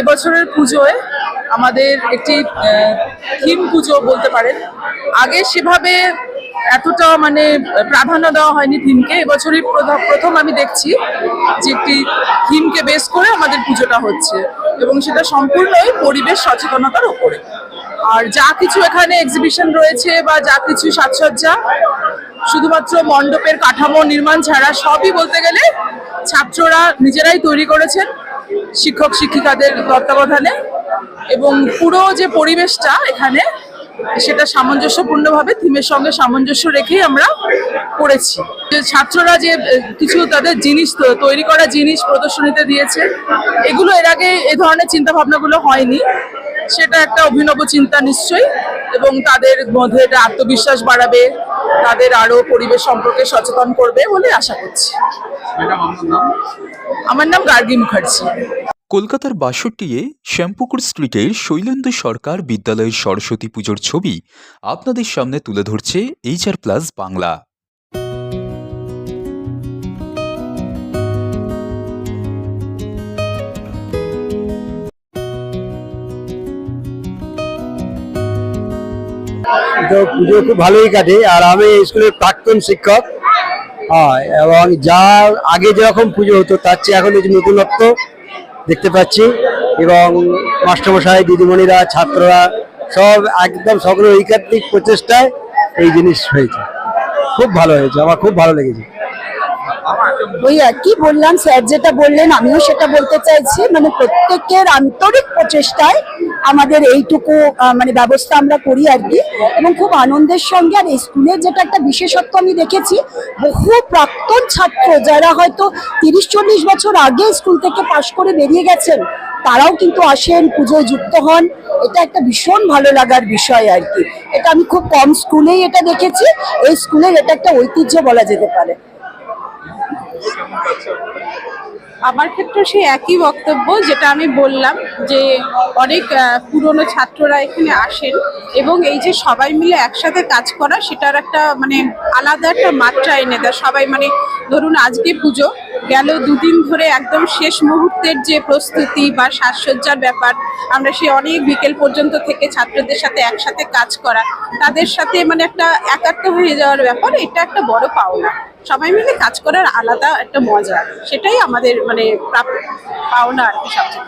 এবছরের পুজোয় আমাদের একটি থিম পুজো বলতে পারেন। আগে সেভাবে এতটা মানে প্রাধান্য দেওয়া হয়নি থিমকে। এবছরই প্রথম আমি দেখছি যে একটি থিমকে বেস করে আমাদের পুজোটা হচ্ছে এবং সেটা সম্পূর্ণই পরিবেশ সচেতনতার ওপরে আর যা কিছু এখানে এক্সিবিশন রয়েছে বা যা কিছু সাজসজ্জা, শুধুমাত্র মণ্ডপের কাঠামো নির্মাণ ছাড়া সবই বলতে গেলে ছাত্ররা নিজেরাই তৈরি করেছেন। শিক্ষক শিক্ষিকাদের তত্ত্বাবধানে এবং পুরো যে পরিবেশটা এখানে, সেটা সামঞ্জস্যপূর্ণভাবে থিমের সঙ্গে সামঞ্জস্য রেখেই আমরা করেছি। ছাত্ররা যে কিছু তাদের জিনিস তৈরি করা জিনিস প্রদর্শনীতে দিয়েছে, এগুলো এর আগে এ ধরনের চিন্তাভাবনাগুলো হয়নি। সেটা একটা অভিনব চিন্তা নিশ্চয়ই। এবং তাদের মধ্যে এটা আত্মবিশ্বাস বাড়াবে তাদের আরও পরিবেশ সম্পর্কে সচেতন করবে বলে আশা করছি। আমার নাম গার্গী মুখার্জি। কলকাতার বাষট্টি এ শ্যাম্পুকুর স্ট্রিটের শৈলেন্দু সরকার বিদ্যালয়ের সরস্বতী পুজোর ছবি আপনাদের সামনে তুলে ধরছে এইচআর প্লাস বাংলা। তো পুজো খুব ভালোই কাটে। আর আমি স্কুলের প্রাক্তন শিক্ষক। হয়, এবং যা আগে যেরকম পুজো হতো, তার চেয়ে এখন এই নতুনত্ব দেখতে পাচ্ছি। এবং মাস্টারমশাই, দিদিমণিরা, ছাত্ররা সব একদম সকলের ঐকাত্মিক প্রচেষ্টায় এই জিনিস হয়েছে। খুব ভালো হয়েছে, আমার খুব ভালো লেগেছে। ওই কি বললাম? স্যার যেটা বললেন, আমিও সেটা বলতে চাইছি। মানে প্রত্যেকের আন্তরিক প্রচেষ্টায় আমাদের এইটুকু মানে ব্যবস্থা আমরা করি আর কি। এবং খুব আনন্দের সঙ্গে আর এই স্কুলের যেটা একটা বিশেষত্ব আমি দেখেছি, বহু প্রাক্তন ছাত্র যারা হয়তো তিরিশ, চল্লিশ বছর আগে স্কুল থেকে পাশ করে বেরিয়ে গেছেন, তারাও কিন্তু আসেন, পুজোয় যুক্ত হন। এটা একটা ভীষণ ভালো লাগার বিষয় আর কি। এটা আমি খুব কম স্কুলেই এটা দেখেছি। এই স্কুলের এটা একটা ঐতিহ্য বলা যেতে পারে। আমার ক্ষেত্রে সেই একই বক্তব্য যেটা আমি বললাম যে অনেক পুরনো ছাত্ররা এখানে আসেন এবং এই যে সবাই মিলে একসাথে কাজ করা সেটার একটা মানে আলাদা একটা মাত্রা এনে দেয়। সবাই মানে ধরুন আজকে পুজো গেল দুদিন ধরে একদম শেষ মুহূর্তের যে প্রস্তুতি বা সাজসজ্জার ব্যাপার, আমরা সে অনেক বিকেল পর্যন্ত থেকে ছাত্রদের সাথে একসাথে কাজ করা, তাদের সাথে মানে একটা একাত্ম হয়ে যাওয়ার ব্যাপার, এটা একটা বড় পাওনা। সবাই মিলে কাজ করার আলাদা একটা মজা, সেটাই আমাদের মানে পাওনা আর কি সবচেয়ে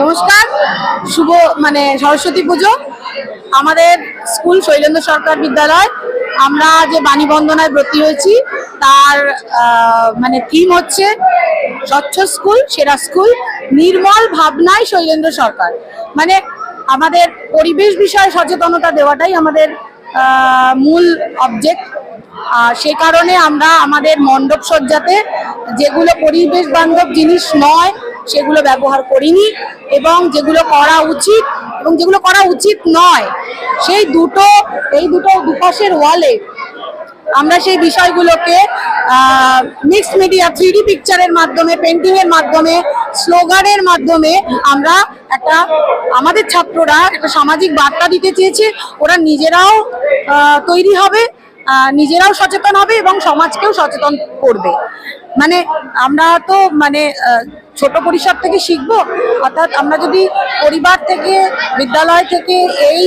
নমস্কার, শুভ মানে সরস্বতী পুজো। আমাদের স্কুল শৈলেন্দ্র সরকার বিদ্যালয়, আমরা যে বাণী বন্দনায় ব্রতী হয়েছি তার মানে থিম হচ্ছে স্বচ্ছ স্কুল, সেরা স্কুল, নির্মল ভাবনায় শৈলেন্দ্র সরকার। মানে আমাদের পরিবেশ বিষয়ে সচেতনতা দেওয়াটাই আমাদের মূল অবজেক্ট সে কারণে আমরা আমাদের মণ্ডপ সজ্জাতে যেগুলো পরিবেশ বান্ধব জিনিস নয়, সেগুলো ব্যবহার করিনি এবং যেগুলো করা উচিত এবং যেগুলো করা উচিত নয়, সেই দুটো, এই দুটো দুপাশের ওয়ালে আমরা সেই বিষয়গুলোকে মিক্সড মিডিয়া থ্রি পিকচারের মাধ্যমে পেন্টিংয়ের মাধ্যমে স্লোগানের মাধ্যমে আমরা একটা, আমাদের ছাত্ররা একটা সামাজিক বার্তা দিতে চেয়েছে। ওরা নিজেরাও তৈরি হবে নিজেরাও সচেতন হবে এবং সমাজকেও সচেতন করবে। মানে আমরা তো মানে ছোট পরিসর থেকে শিখব, অর্থাৎ আমরা যদি পরিবার থেকে, বিদ্যালয় থেকে এই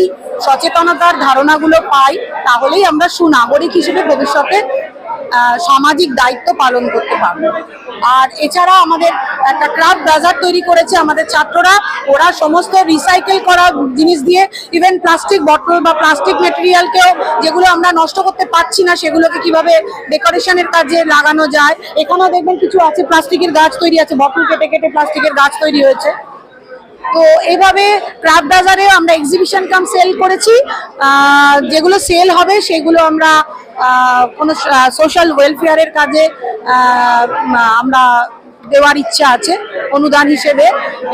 সচেতনতার ধারণাগুলো পাই, তাহলেই আমরা সুনাগরিক হিসেবে ভবিষ্যতে সামাজিক দায়িত্ব পালন করতে পারব। আর এছাড়া আমাদের একটা ক্রাফট বাজার তৈরি করেছে আমাদের ছাত্ররা। ওরা সমস্ত রিসাইকেল করা জিনিস দিয়ে ইভেন প্লাস্টিক বটল বা প্লাস্টিক মেটেরিয়ালকেও যেগুলো আমরা নষ্ট করতে পারছি না, সেগুলোকে কীভাবে ডেকোরেশনের কাজে লাগানো যায়। এখানেও দেখবেন কিছু আছে প্লাস্টিকের গাছ তৈরি আছে বটল কেটে কেটে প্লাস্টিকের গাছ তৈরি হয়েছে। তো এইভাবে ক্রাফট বাজারে আমরা এক্সিবিশন কাম সেল করেছি। যেগুলো সেল হবে সেগুলো আমরা কোনো সোশ্যাল ওয়েলফেয়ারের কাজে আমরা দেওয়ার ইচ্ছা আছে অনুদান হিসেবে।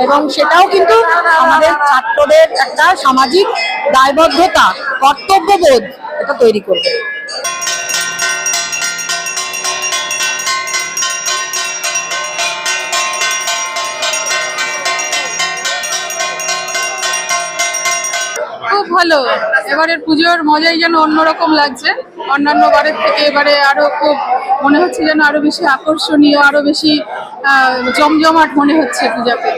এবং সেটাও কিন্তু আমাদের ছাত্রদের একটা সামাজিক দায়বদ্ধতা, কর্তব্যবোধ এটা তৈরি করবে। ভালো। এবারের পুজোর মজাই যেন অন্যরকম লাগছে। অন্যান্য বারের থেকে এবারে আরও খুব মনে হচ্ছে যেন আরও বেশি আকর্ষণীয়, আরও বেশি জমজমাট মনে হচ্ছে পূজাতে